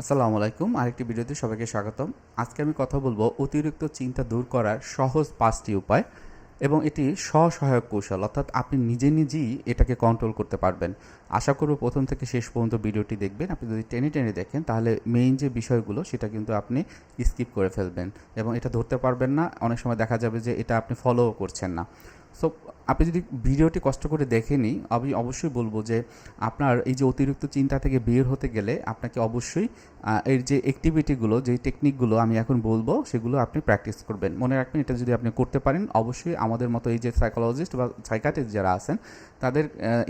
আসসালামু আলাইকুম। আরেকটি ভিডিওতে সবাইকে স্বাগতম। আজকে আমি কথা বলব অতিরিক্ত চিন্তা দূর করার সহজ পাঁচটি উপায় এবং এটি স্বসহায়ক কৌশল, অর্থাৎ আপনি নিজে নিজেই এটাকে কন্ট্রোল করতে পারবেন। আশা করব প্রথম থেকে শেষ পর্যন্ত ভিডিওটি দেখবেন। আপনি যদি টেনে টেনে দেখেন, তাহলে মেইন যে বিষয়গুলো, সেটা কিন্তু আপনি স্কিপ করে ফেলবেন এবং এটা ধরতে পারবেন না। অনেক সময় দেখা যাবে যে এটা আপনি ফলোও করছেন না। সো আপনি যদি ভিডিওটি কষ্ট করে দেখেনি আমি অবশ্যই বলব যে আপনার এই যে অতিরিক্ত চিন্তা থেকে বের হতে গেলে আপনাকে অবশ্যই এর যে অ্যাক্টিভিটিগুলো যে টেকনিকগুলো আমি এখন বলব, সেগুলো আপনি প্র্যাকটিস করবেন। মনে রাখবেন, এটা যদি আপনি করতে পারেন, অবশ্যই আমাদের মতো এই যে সাইকোলজিস্ট বা সাইকাটিস্ট যারা আছেন, তাদের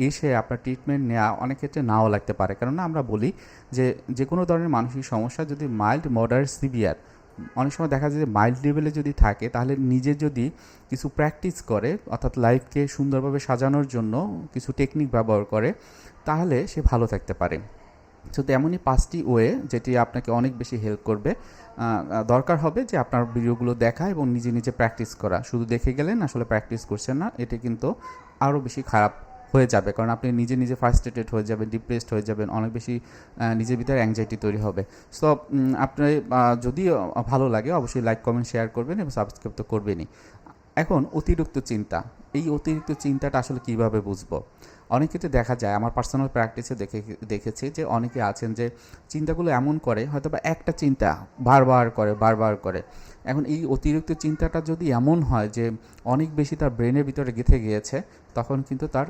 এসে আপনার ট্রিটমেন্ট নেওয়া অনেক ক্ষেত্রে নাও লাগতে পারে। কেননা আমরা বলি যে যে কোনো ধরনের মানসিক সমস্যা, যদি মাইল্ড মডারেট সিভিয়ার অনেক সময় দেখা যায় যে মাইল্ড লেভেলে যদি থাকে, তাহলে নিজে যদি কিছু প্র্যাকটিস করে, অর্থাৎ লাইফকে সুন্দরভাবে সাজানোর জন্য কিছু টেকনিক ব্যবহার করে, তাহলে সে ভালো থাকতে পারে। তো তেমনই পাঁচটি ওয়ে যেটি আপনাকে অনেক বেশি হেল্প করবে। দরকার হবে যে আপনার ভিডিওগুলো দেখা এবং নিজে নিজে প্র্যাকটিস করা। শুধু দেখে গেলেন, আসলে প্র্যাকটিস করছেন না, এটি কিন্তু আরও বেশি খারাপ হয়ে যাবে। কারণ আপনি নিজে নিজে ফার্স্টেটেড হয়ে যাবেন ডিপ্রেসড হয়ে যাবেন অনেক বেশি নিজের ভিতরে অ্যাংজাইটি তৈরি হবে। সো আপনি আহ, যদি ভালো লাগে অবশ্যই লাইক কমেন্ট শেয়ার করবেন এবং সাবস্ক্রাইব তো করবেনই। এখন অতিরিক্ত চিন্তা। এই অতিরিক্ত চিন্তাটা আসলে কীভাবে বুঝব? অনেক ক্ষেত্রে দেখা যায় আমার পার্সোনাল প্র্যাকটিসে দেখে দেখেছি যে অনেকে আছেন যে চিন্তাগুলো এমন করে হয়তো বা একটা চিন্তা বারবার করে বারবার করে। এখন এই অতিরিক্ত চিন্তাটা যদি এমন হয় যে অনেক বেশি তার ব্রেনের ভিতরে গেঁথে গিয়েছে তখন কিন্তু তার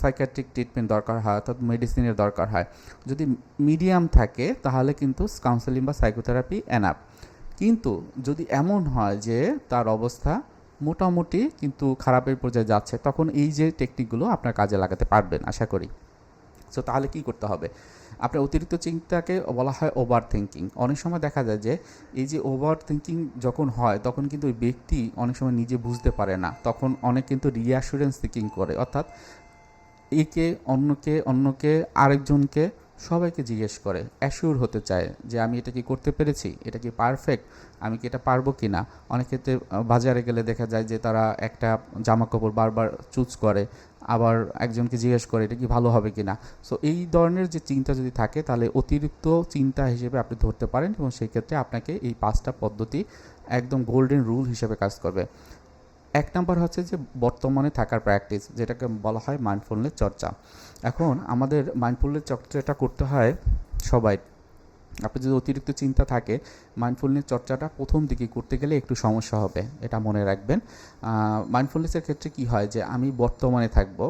সাইকিয়াট্রিক ট্রিটমেন্ট দরকার হয় অর্থাৎ মেডিসিনের দরকার হয়। যদি মিডিয়াম থাকে, তাহলে কিন্তু কাউন্সেলিং বা সাইকোথেরাপি এনাপ কিন্তু যদি এমন হয় যে তার অবস্থা মোটামুটি কিন্তু খারাপের পর্যায়ে যাচ্ছে, তখন এই যে টেকনিকগুলো আপনার কাজে লাগাতে পারবেন, আশা করি। সো তাহলে কি করতে হবে? আপনার অতিরিক্ত চিন্তাকে বলা হয় ওভার থিঙ্কিং অনেক সময় দেখা যায় যে এই যে ওভার থিঙ্কিং যখন হয়, তখন কিন্তু ওই ব্যক্তি অনেক সময় নিজে বুঝতে পারে না। তখন অনেক কিন্তু রিঅ্যাসুরেন্স সিকিং করে। অর্থাৎ একে অন্যকে অন্যকে, আরেকজনকে সবাইকে জিজ্ঞেস করে। অ্যাসিওর হতে চায় যে, আমি এটা কি করতে পেরেছি? এটা কি পারফেক্ট? আমি কি এটা পারব কি না অনেক ক্ষেত্রে বাজারে গেলে দেখা যায় যে, তারা একটা জামা কাপড় বারবার চুজ করে। আবার একজনকে জিজ্ঞেস করে, এটা কি ভালো হবে কি না সো এই ধরনের যে চিন্তা যদি থাকে, তাহলে অতিরিক্ত চিন্তা হিসেবে আপনি ধরতে পারেন এবং সেই ক্ষেত্রে আপনাকে এই পাঁচটা পদ্ধতি একদম গোল্ডেন রুল হিসেবে কাজ করবে। এক নাম্বার হচ্ছে যে বর্তমানে থাকার প্র্যাকটিস যেটাকে বলা হয় মাইন্ডফুলনেস চর্চা। এখন আমাদের মাইন্ডফুলনেস চর্চাটা করতে হয় সবাই। আপনি যদি অতিরিক্ত চিন্তা থাকে মাইন্ডফুলনেস চর্চাটা প্রথম দিকে করতে গেলে একটু সমস্যা হবে, এটা মনে রাখবেন। মাইন্ডফুলনেসের ক্ষেত্রে কি হয় যে আমি বর্তমানে থাকব,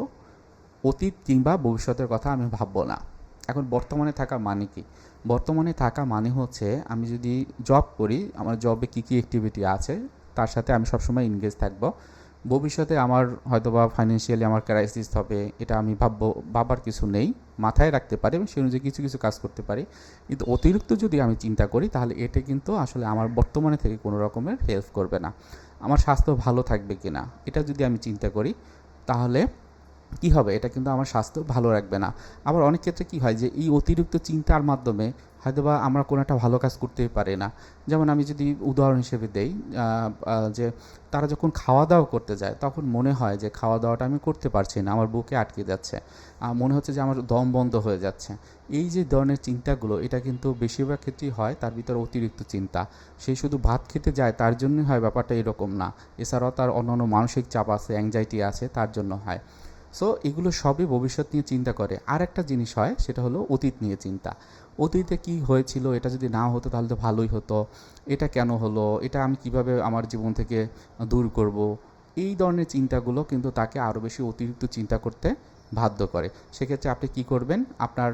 অতীত কিংবা ভবিষ্যতের কথা আমি ভাববো না। এখন বর্তমানে থাকা মানে কি? বর্তমানে থাকা মানে হচ্ছে আমি যদি জব করি, আমার জবে কী কী অ্যাক্টিভিটি আছে তার সাথে আমি সবসময় ইনগেজ থাকব। ভবিষ্যতে আমার হয়তোবা ফাইন্যান্সিয়ালি আমার ক্রাইসিস হবে, এটা আমি ভাববো, ভাবার কিছু নেই, মাথায় রাখতে পারি এবং সেই অনুযায়ী কিছু কিছু কাজ করতে পারি। কিন্তু অতিরিক্ত যদি আমি চিন্তা করি, তাহলে এটা কিন্তু আসলে আমার বর্তমানে থেকে কোনো রকমের হেল্প করবে না। আমার স্বাস্থ্য ভালো থাকবে কি না এটা যদি আমি চিন্তা করি, তাহলে কি হবে? এটা কিন্তু আমার স্বাস্থ্য ভালো রাখবে না। আবার অনেক ক্ষেত্রে কি হয় যে, এই অতিরিক্ত চিন্তার মাধ্যমে হয়তোবা আমরা কোনো একটা ভালো কাজ করতেই পারি না। যেমন আমি যদি উদাহরণ হিসেবে দেই যে তারা যখন খাওয়া দাওয়া করতে যায়, তখন মনে হয় যে খাওয়া দাওয়াটা আমি করতে পারছি না, আমার বুকে আটকে যাচ্ছে। মনে হচ্ছে যে আমার দম বন্ধ হয়ে যাচ্ছে। এই যে ধরনের চিন্তাগুলো, এটা কিন্তু বেশিরভাগ ক্ষেত্রেই হয় তার ভিতরে অতিরিক্ত চিন্তা। সে শুধু ভাত খেতে যায়, তার জন্যই হয় ব্যাপারটা এরকম না। এছাড়াও তার অন্যান্য মানসিক চাপ আছে অ্যাংজাইটি আছে, তার জন্য হয়। সো এগুলো সবই ভবিষ্যৎ নিয়ে চিন্তা করে। আর একটা জিনিস হয়, সেটা হলো অতীত নিয়ে চিন্তা। অতীতে কি হয়েছিল, এটা যদি না হতো তাহলে তো ভালোই হতো। এটা কেন হলো, এটা আমি কীভাবে আমার জীবন থেকে দূর করব? এই ধরনের চিন্তাগুলো কিন্তু তাকে আরও বেশি অতিরিক্ত চিন্তা করতে বাধ্য করে। সেক্ষেত্রে আপনি কি করবেন? আপনার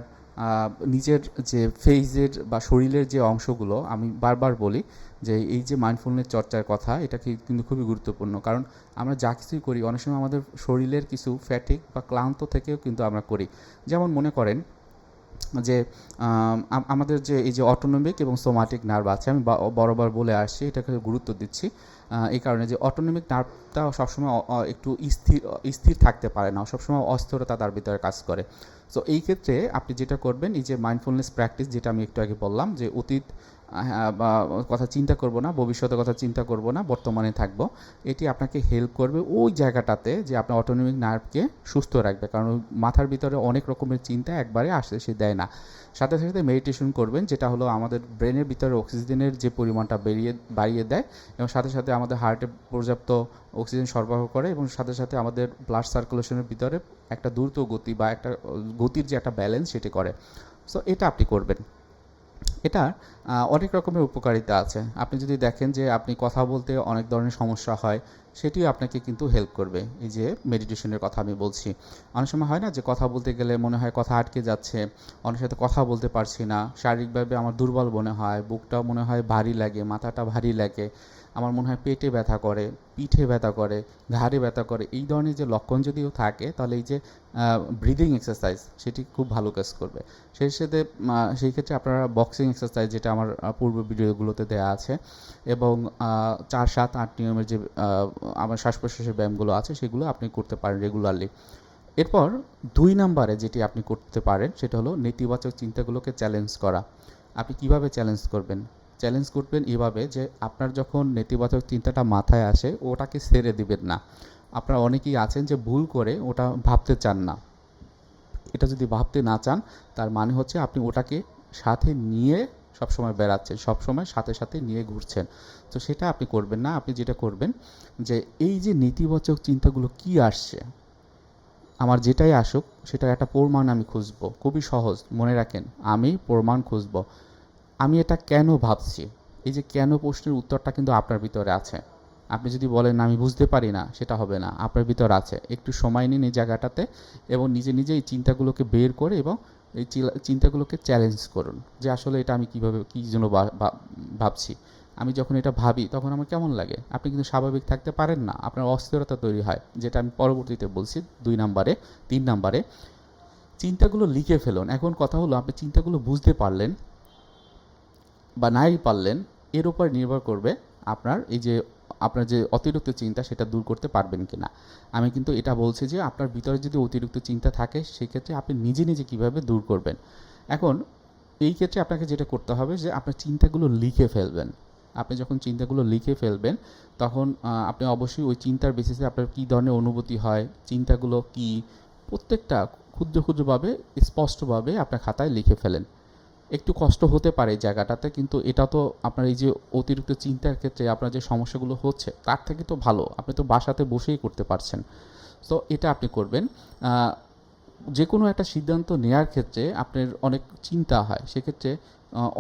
নিজের যে ফেইজের বা শরীরের যে অংশগুলো আমি বারবার বলি যে এই যে মাইন্ডফুলনেস চর্চার কথা, এটা কিন্তু খুবই গুরুত্বপূর্ণ। কারণ আমরা যা কিছুই করি, অনেক সময় আমাদের শরীরের কিছু ফ্যাটিক বা ক্লান্ত থেকেও কিন্তু আমরা করি। যেমন মনে করেন যে আম, আম- আমাদের যে এই যে অটোনমিক এবং সোমাটিক নার্ভ আছে আমি বরাবর বলে আসছি এটাকে গুরুত্ব দিচ্ছি। এই কারণে যে অটোনমিক নার্ভটা সবসময় একটু স্থির স্থির থাকতে পারে না সবসময় অস্থিরতা তার ভিতরে কাজ করে। সো এই ক্ষেত্রে আপনি যেটা করবেন এই যে মাইন্ডফুলনেস প্র্যাকটিস যেটা আমি একটু আগে বললাম যে অতীত বা কথা চিন্তা করব না, ভবিষ্যতের কথা চিন্তা করব না, বর্তমানে থাকব। এটি আপনাকে হেল্প করবে ওই জায়গাটাতে যে আপনার অটোনমিক নার্ভকে সুস্থ রাখবে। কারণ মাথার ভিতরে অনেক রকমের চিন্তা একবারে আসে সে দেয় না। সাথে সাথে মেডিটেশন করবেন, যেটা হলো আমাদের ব্রেনের ভিতরে অক্সিজেনের যে পরিমাণটা বেরিয়ে, বাড়িয়ে দেয় এবং সাথে সাথে আমাদের হার্টে পর্যাপ্ত অক্সিজেন সরবরাহ করে এবং সাথে সাথে আমাদের ব্লাড সার্কুলেশনের ভিতরে একটা দ্রুত গতি বা একটা, গতির যে একটা ব্যালেন্স সেটি করে। সো এটা আপনি করবেন। এটা অনেক রকমের উপকারিতা আছে। আপনি যদি দেখেন যে আপনি কথা বলতে অনেক ধরনের সমস্যা হয় সেটিও আপনাকে কিন্তু হেল্প করবে। এই যে মেডিটেশনের কথা আমি বলছি। অনেক সময় হয় না যে কথা বলতে গেলে মনে হয় কথা আটকে যাচ্ছে, অনেক সাথে কথা বলতে পারছি না। শারীরিকভাবে আমার দুর্বল মনে হয়, বুকটাও মনে হয় ভারী লাগে, মাথাটা ভারী লাগে, আমার মনে হয় পেটে ব্যথা করে, পিঠে ব্যথা করে, ঘাড়ে ব্যথা করে, এই ধরনের যে লক্ষণ যদিও থাকে, তাহলে এই যে ব্রিদিং এক্সারসাইজ সেটি খুব ভালো কাজ করবে। সেই সাথে সেই ক্ষেত্রে আপনারা বক্সিং এক্সারসাইজ যেটা আমার পূর্ব ভিডিওগুলোতে দেওয়া আছে এবং চার সাত আট নিয়মের যে আমার শ্বাস প্রশ্বাসের ব্যায়ামগুলো আছে, সেগুলো আপনি করতে পারেন রেগুলারলি এরপর দুই নম্বরে যেটি আপনি করতে পারেন, সেটা হলো নেতিবাচক চিন্তাগুলোকে চ্যালেঞ্জ করা। আপনি কীভাবে চ্যালেঞ্জ করবেন? চ্যালেঞ্জ করবেন এভাবে যে আপনার যখন নেতিবাচক চিন্তাটা মাথায় আসে, ওটাকে ছেড়ে দিবেন না। আপনারা অনেকেই আছেন যে ভুল করে ওটা ভাবতে চান না। এটা যদি ভাবতে না চান, তার মানে হচ্ছে আপনি ওটাকে সাথে নিয়ে সবসময় বেড়াচ্ছেন, সবসময় সাথে সাথে নিয়ে ঘুরছেন। তো সেটা আপনি করবেন না, আপনি যেটা করবেন যে এই যে নেতিবাচক চিন্তাগুলো কি আসছে, আমার যেটাই আসুক, সেটার একটা প্রমাণ আমি খুঁজব। খুবই সহজ, মনে রাখেন, আমি প্রমাণ খুঁজব। আমি এটা কেন ভাবছি? এই যে কেন প্রশ্নের উত্তরটা কিন্তু আপনার ভিতরে আছে। আপনি যদি বলেন আমি বুঝতে পারি না সেটা হবে না, আপনার ভিতর আছে। একটু সময় নিন এই জায়গাটাতে এবং নিজে নিজে এই চিন্তাগুলোকে বের করে এবং এই চিন্তাগুলোকে চ্যালেঞ্জ করুন যে আসলে এটা আমি কীভাবে, কী জন্য ভাবছি। আমি যখন এটা ভাবি তখন আমার কেমন লাগে? আপনি কিন্তু স্বাভাবিক থাকতে পারেন না। আপনার অস্থিরতা তৈরি হয়। যেটা আমি পরবর্তীতে বলছি, দুই নাম্বারে, তিন নাম্বারে, চিন্তাগুলো লিখে ফেলুন। এখন কথা হলো, আপনি চিন্তাগুলো বুঝতে পারলেন বা নাই পারলেন, এর উপর নির্ভর করবে আপনার এই যে আপনার যে অতিরিক্ত চিন্তা সেটা দূর করতে পারবেন কিনা। আমি কিন্তু এটা বলছি যে আপনার ভিতরে যদি অতিরিক্ত চিন্তা থাকে, সেক্ষেত্রে আপনি নিজে নিজে কীভাবে দূর করবেন। এখন এই ক্ষেত্রে আপনাকে যেটা করতে হবে যে আপনার চিন্তাগুলো লিখে ফেলবেন। আপনি যখন চিন্তাগুলো লিখে ফেলবেন, তখন আপনি অবশ্যই ওই চিন্তার বেসিসে আপনার কী ধরনের অনুভূতি হয়, চিন্তাগুলো কি, প্রত্যেকটা ক্ষুদ্র ক্ষুদ্রভাবে, স্পষ্টভাবে আপনার খাতায় লিখে ফেলেন। একটু কষ্ট হতে পারে এই জায়গাটাতে, কিন্তু এটা তো আপনার এই যে অতিরিক্ত চিন্তার ক্ষেত্রে আপনার যে সমস্যাগুলো হচ্ছে, তার থেকে তো ভালো। আপনি তো বাসাতে বসেই করতে পারছেন। তো এটা আপনি করবেন। যে কোনো একটা সিদ্ধান্ত নেওয়ার ক্ষেত্রে আপনার অনেক চিন্তা হয়। সেক্ষেত্রে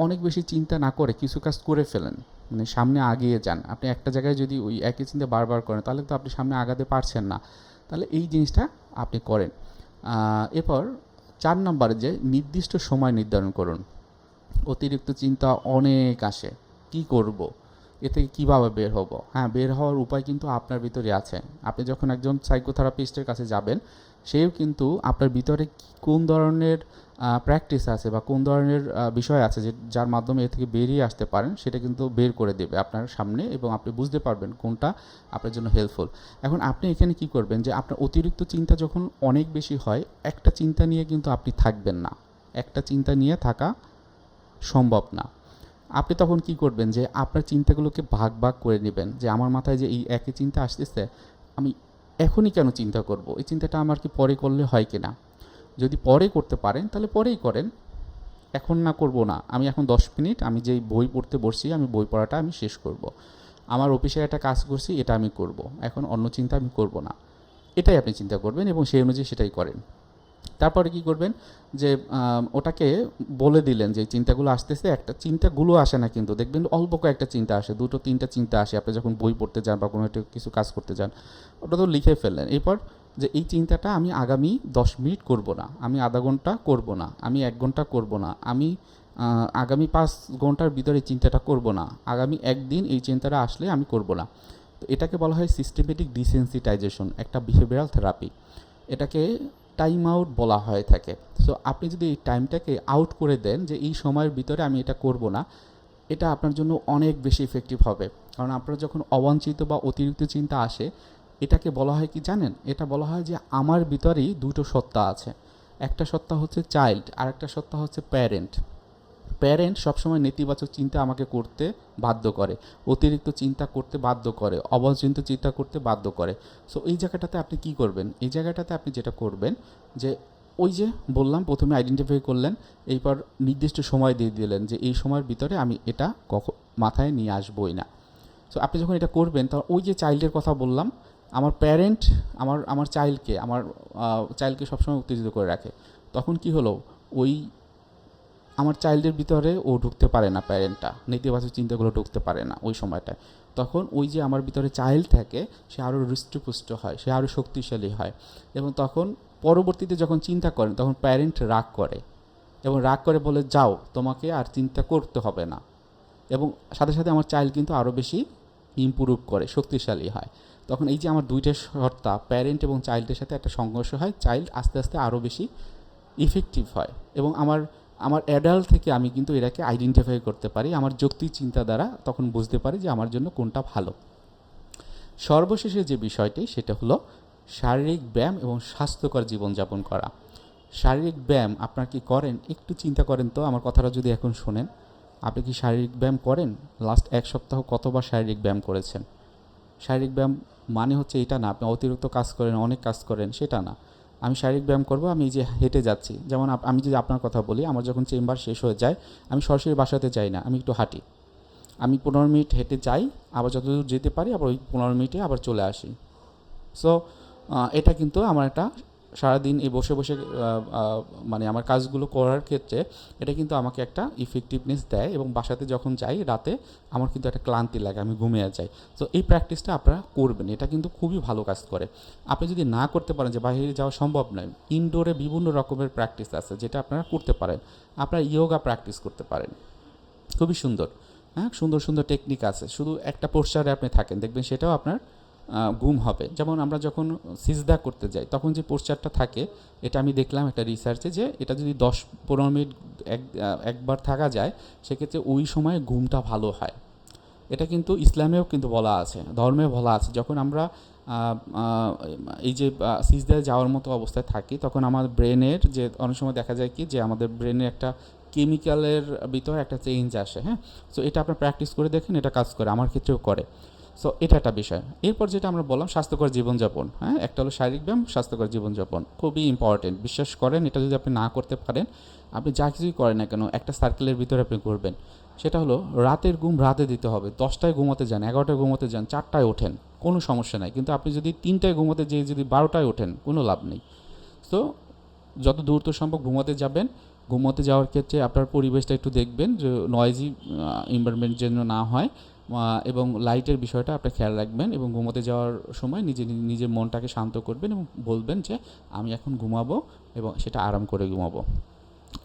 অনেক বেশি চিন্তা না করে কিছু কাজ করে ফেলেন। মানে সামনে আগিয়ে যান। আপনি একটা জায়গায় যদি ওই একই চিন্তা বারবার করেন, তাহলে তো আপনি সামনে আগাতে পারছেন না। তাহলে এই জিনিসটা আপনি করেন। এরপর চার নম্বরে যে নির্দিষ্ট সময় নির্ধারণ করুন। অতিরিক্ত চিন্তা অনেক আসে। কি করব? এ থেকে কীভাবে বের হব? হ্যাঁ বের হওয়ার উপায় কিন্তু আপনার ভিতরে আছে। আপনি যখন একজন সাইকোথেরাপিস্টের কাছে যাবেন, সেও কিন্তু আপনার ভিতরে কোন ধরনের প্র্যাকটিস আছে বা কোন ধরনের বিষয় আছে যে, যার মাধ্যমে এ থেকে বেরিয়ে আসতে পারেন, সেটা কিন্তু বের করে দেবে আপনার সামনে এবং আপনি বুঝতে পারবেন কোনটা আপনার জন্য হেল্পফুল এখন আপনি এখানে কি করবেন যে, আপনার অতিরিক্ত চিন্তা যখন অনেক বেশি হয়, একটা চিন্তা নিয়ে কিন্তু আপনি থাকবেন না। একটা চিন্তা নিয়ে থাকা সম্ভব না। আপনি তখন কি করবেন যে আপনার চিন্তাগুলোকে ভাগ ভাগ করে নেবেন, যে আমার মাথায় যে এই একই চিন্তা আসতেছে, আমি এখনই কেন চিন্তা করব? এই চিন্তাটা আমার কি পরে করলে হয় কি না যদি পরে করতে পারেন, তাহলে পরেই করেন। এখন না করব না। আমি এখন দশ মিনিট, আমি যেই বই পড়তে বসছি, আমি বই পড়াটা আমি শেষ করব। আমার অফিসে একটা কাজ করছি, এটা আমি করব। এখন অন্য চিন্তা আমি করব না। এটাই আপনি চিন্তা করবেন এবং সেই অনুযায়ী সেটাই করেন। তারপরে কি করবেন যে ওটাকে বলে দিলেন যে চিন্তাগুলো আসতেছে, একটা চিন্তাগুলো আসে না কিন্তু। দেখবেন অল্প কয়েকটা চিন্তা আসে, দুটো, তিনটা চিন্তা আসে। আপনি যখন বই পড়তে যান বা কোনো একটা কিছু কাজ করতে যান, ওটা তো লিখে ফেললেন। এরপর যে, এই চিন্তাটা আমি আগামী দশ মিনিট করব না, আমি আধা ঘণ্টা করব না, আমি এক ঘণ্টা করব না, আমি আগামী পাঁচ ঘণ্টার ভিতরে চিন্তাটা করব না, আগামী একদিন এই চিন্তাটা আসলে আমি করব না। তো এটাকে বলা হয় সিস্টেমেটিক ডিসেন্সিটাইজেশন একটা বিহেভিয়ারাল থেরাপি এটাকে টাইম আউট বলা হয়ে থাকে। সো আপনি যদি এই টাইমটাকে আউট করে দেন যে এই সময়ের ভিতরে আমি এটা করব না, এটা আপনার জন্য অনেক বেশি ইফেক্টিভ হবে। কারণ আপনার যখন অবাঞ্ছিত বা অতিরিক্ত চিন্তা আসে, এটাকে বলা হয় কি জানেন? এটা বলা হয় যে আমার ভিতরেই দুটো সত্তা আছে। একটা সত্তা হচ্ছে চাইল্ড আর একটা সত্তা হচ্ছে প্যারেন্ট প্যারেন্ট সবসময় নেতিবাচক চিন্তা আমাকে করতে বাধ্য করে, অতিরিক্ত চিন্তা করতে বাধ্য করে অবাঞ্ছিত চিন্তা করতে বাধ্য করে। সো এই জায়গাটাতে আপনি কি করবেন? এই জায়গাটাতে আপনি যেটা করবেন যে, ওই যে বললাম, প্রথমে আইডেন্টিফাই করলেন এইবার নির্দিষ্ট সময় দিয়ে দিলেন যে, এই সময়ের ভিতরে আমি এটা কখন মাথায় নিয়ে আসবোই না। সো আপনি যখন এটা করবেন তখন ওই যে চাইল্ডের কথা বললাম, আমার প্যারেন্ট আমার আমার চাইল্ডকে আমার চাইল্ডকে সবসময় উত্তেজিত করে রাখে। তখন কি হলো? ওই আমার চাইল্ডের ভিতরে ও ঢুকতে পারে না প্যারেন্টটা, নেতিবাচক চিন্তাগুলো ঢুকতে পারে না ওই সময়টায়। তখন ওই যে আমার ভিতরে চাইল্ড থাকে, সে আরও হৃষ্টপুষ্ট হয়, সে আরও শক্তিশালী হয় এবং তখন পরবর্তীতে যখন চিন্তা করেন, তখন প্যারেন্ট রাগ করে এবং রাগ করে বলে, যাও, তোমাকে আর চিন্তা করতে হবে না। এবং সাথে সাথে আমার চাইল্ড কিন্তু আরও বেশি ইমপ্রুভ করে, শক্তিশালী হয়। তখন এই যে আমার দুইটা সত্তা প্যারেন্ট এবং চাইল্ডের সাথে একটা সংঘর্ষ হয়, চাইল্ড আস্তে আস্তে আরও বেশি ইফেক্টিভ হয় এবং আমার আমার অ্যাডাল্ট থেকে আমি কিন্তু এটাকে আইডেন্টিফাই করতে পারি, আমার যৌক্তিক চিন্তা দ্বারা তখন বুঝতে পারি যে আমার জন্য কোনটা ভালো। সর্বশেষে যে বিষয়টি, সেটা হলো শারীরিক ব্যায়াম এবং স্বাস্থ্যকর জীবনযাপন করা। শারীরিক ব্যায়াম আপনার কি করেন? একটু চিন্তা করেন তো, আমার কথাটা যদি এখন শোনেন। আপনি কি শারীরিক ব্যায়াম করেন? লাস্ট এক সপ্তাহ কতবার শারীরিক ব্যায়াম করেছেন? শারীরিক ব্যায়াম মানে হচ্ছে এটা না, আপনি অতিরিক্ত কাজ করেন, অনেক কাজ করেন, সেটা না। আমি শারীরিক ব্যায়াম করব, আমি যে হেঁটে যাচ্ছি, যেমন আমি যদি আপনার কথা বলি, আমার যখন চেম্বার শেষ হয়ে যায়, আমি সরাসরি বাসাতে যাই না, আমি একটু হাঁটি। আমি পনেরো মিনিট হেঁটে যাই, আবার যতদূর যেতে পারি, আবার ওই পনেরো মিনিটে আবার চলে আসি। সো এটা কিন্তু আমার একটা সারাদিন এই বসে বসে মানে আমার কাজগুলো করার ক্ষেত্রে এটা কিন্তু আমাকে একটা ইফেক্টিভনেস দেয় এবং বাসাতে যখন যাই রাতে আমার কিন্তু একটা ক্লান্তি লাগে, আমি ঘুমিয়ে যাই। তো এই প্র্যাকটিসটা আপনারা করবেন, এটা কিন্তু খুবই ভালো কাজ করে। আপনি যদি না করতে পারেন যে বাইরে যাওয়া সম্ভব নয় ইনডোরে বিভিন্ন রকমের প্র্যাকটিস আছে যেটা আপনারা করতে পারেন। আপনারা ইয়োগা প্র্যাকটিস করতে পারেন। খুবই সুন্দর হ্যাঁ? সুন্দর সুন্দর টেকনিক আছে। শুধু একটা পোস্টারে আপনি থাকেন, দেখবেন সেটাও আপনার ঘুম হবে। যেমন আমরা যখন সিজদা করতে যাই, তখন যে পোস্টারটা থাকে, এটা আমি দেখলাম একটা রিসার্চে যে এটা যদি দশ পনেরো মিনিট এক একবার থাকা যায়, সেক্ষেত্রে ওই সময় ঘুমটা ভালো হয়। এটা কিন্তু ইসলামেও কিন্তু বলা আছে, ধর্মেও বলা আছে। যখন আমরা এই যে সিজদায় যাওয়ার মতো অবস্থায় থাকি, তখন আমার ব্রেনের যে, অনেক সময় দেখা যায় কি যে আমাদের ব্রেনে একটা কেমিক্যালের ভিতরে একটা চেঞ্জ আসে হ্যাঁ? সো এটা আপনার প্র্যাকটিস করে দেখেন, এটা কাজ করে, আমার ক্ষেত্রেও করে। সো এটা একটা বিষয়। এরপর যেটা আমরা বললাম, স্বাস্থ্যকর জীবনযাপন। হ্যাঁ একটা হলো শারীরিক ব্যায়াম, স্বাস্থ্যকর জীবনযাপন। খুবই ইম্পর্টেন্ট বিশ্বাস করেন, এটা যদি আপনি না করতে পারেন, আপনি যা কিছুই করেন না কেন, একটা সার্কেলের ভিতরে আপনি করবেন সেটা হলো, রাতের ঘুম রাতে দিতে হবে। দশটায় ঘুমোতে যান, এগারোটায় ঘুমোতে যান, চারটায় ওঠেন। কোনো সমস্যা নাই। কিন্তু আপনি যদি তিনটায় ঘুমোতে যেয়ে যদি বারোটায় ওঠেন, কোনো লাভ নেই। তো যত দ্রুত সম্ভব ঘুমোতে যাবেন। ঘুমোতে যাওয়ার ক্ষেত্রে আপনার পরিবেশটা একটু দেখবেন যে নয়েজি এনভায়রনমেন্ট যেন না হয়। এবং লাইটের বিষয়টা আপনি খেয়াল রাখবেন এবং ঘুমোতে যাওয়ার সময় নিজে নিজের মনটাকে শান্ত করবেন এবং বলবেন যে, আমি এখন ঘুমাবো এবং সেটা আরাম করে ঘুমাবো।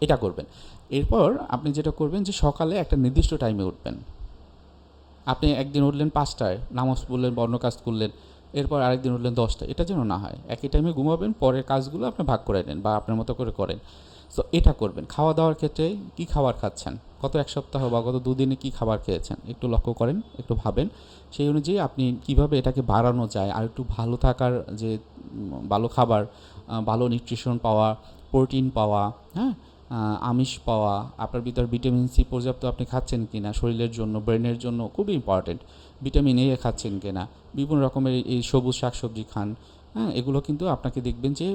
এটা করবেন। এরপর আপনি যেটা করবেন যে, সকালে একটা নির্দিষ্ট টাইমে উঠবেন। আপনি একদিন উঠলেন পাঁচটায়, নামাজ পড়লেন বর্ণ কাজ করলেন, এরপর আরেকদিন উঠলেন দশটায়। এটা যেন না হয়। একই টাইমে ঘুমাবেন, পরের কাজগুলো আপনি ভাগ করে নেন বা আপনার মতো করে করেন। সো এটা করবেন। খাওয়া দাওয়ার ক্ষেত্রে কি খাবার খাচ্ছেন? গত এক সপ্তাহ বা গত দুদিনে কি খাবার খেয়েছেন? একটু লক্ষ্য করেন, একটু ভাবেন। সেই অনুযায়ী আপনি কীভাবে এটাকে বাড়ানো যায় আর একটু ভালো থাকার যে ভালো খাবার ভালো নিউট্রিশন পাওয়া প্রোটিন পাওয়া হ্যাঁ আমিষ পাওয়া, আপনার ভিতর ভিটামিন সি পর্যাপ্ত আপনি খাচ্ছেন কিনা, শরীরের জন্য ব্রেনের জন্য খুবই ইম্পর্টেন্ট ভিটামিন এ খাচ্ছেন কিনা, বিভিন্ন রকমের এই সবুজ শাকসবজি খান হ্যাঁ এগুলো কিন্তু আপনাকে দেখবেন যে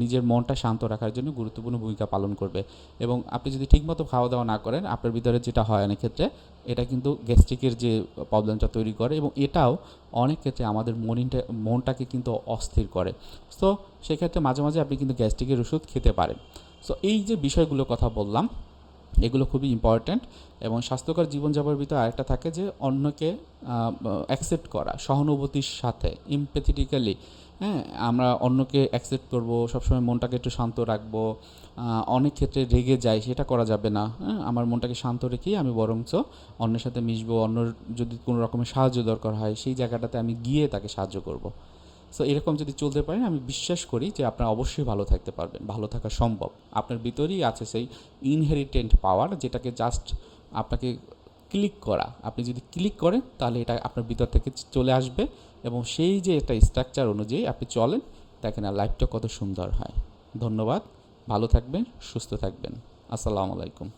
নিজের মনটা শান্ত রাখার জন্য গুরুত্বপূর্ণ ভূমিকা পালন করবে। এবং আপনি যদি ঠিকমতো খাওয়া দাওয়া না করেন, আপনার ভিতরে যেটা হয় অনেক ক্ষেত্রে, এটা কিন্তু গ্যাস্ট্রিকের যে প্রবলেমটা তৈরি করে এবং এটাও অনেক ক্ষেত্রে আমাদের মনিনটা, মনটাকে কিন্তু অস্থির করে। সো, সেক্ষেত্রে মাঝে মাঝে আপনি কিন্তু গ্যাস্ট্রিকের ওষুধ খেতে পারেন। সো, এই যে বিষয়গুলোর কথা বললাম, এগুলো খুবই ইম্পর্ট্যান্ট এবং স্বাস্থ্যকর জীবনযাপনের ভিতরে আরেকটা থাকে যে অন্যকে অ্যাকসেপ্ট করা, সহানুভূতির সাথে ইমপ্যাথেটিক্যালি হ্যাঁ আমরা অন্যকে অ্যাকসেপ্ট করব, সবসময় মনটাকে একটু শান্ত রাখব। অনেক ক্ষেত্রে রেগে যাই, সেটা করা যাবে না। হ্যাঁ আমার মনটাকে শান্ত রেখেই আমি বরঞ্চ অন্যের সাথে মিশবো অন্য যদি কোনো রকমের সাহায্য দরকার হয়, সেই জায়গাটাতে আমি গিয়ে তাকে সাহায্য করব। সো এরকম যদি চলতে পারেন, আমি বিশ্বাস করি যে আপনারা অবশ্যই ভালো থাকতে পারবেন, ভালো থাকা সম্ভব। আপনার ভিতরেই আছে সেই ইনহেরিটেন্ট পাওয়ার যেটাকে জাস্ট আপনাকে ক্লিক করা। আপনি যদি ক্লিক করেন, তাহলে এটা আপনার ভিতর থেকে চলে আসবে। এবং সেই যে একটা স্ট্রাকচার অনুযায়ী আপনি চলেন, দেখেন আর লাইফটা কত সুন্দর হয়। ধন্যবাদ, ভালো থাকবেন, সুস্থ থাকবেন। আসসালামু আলাইকুম।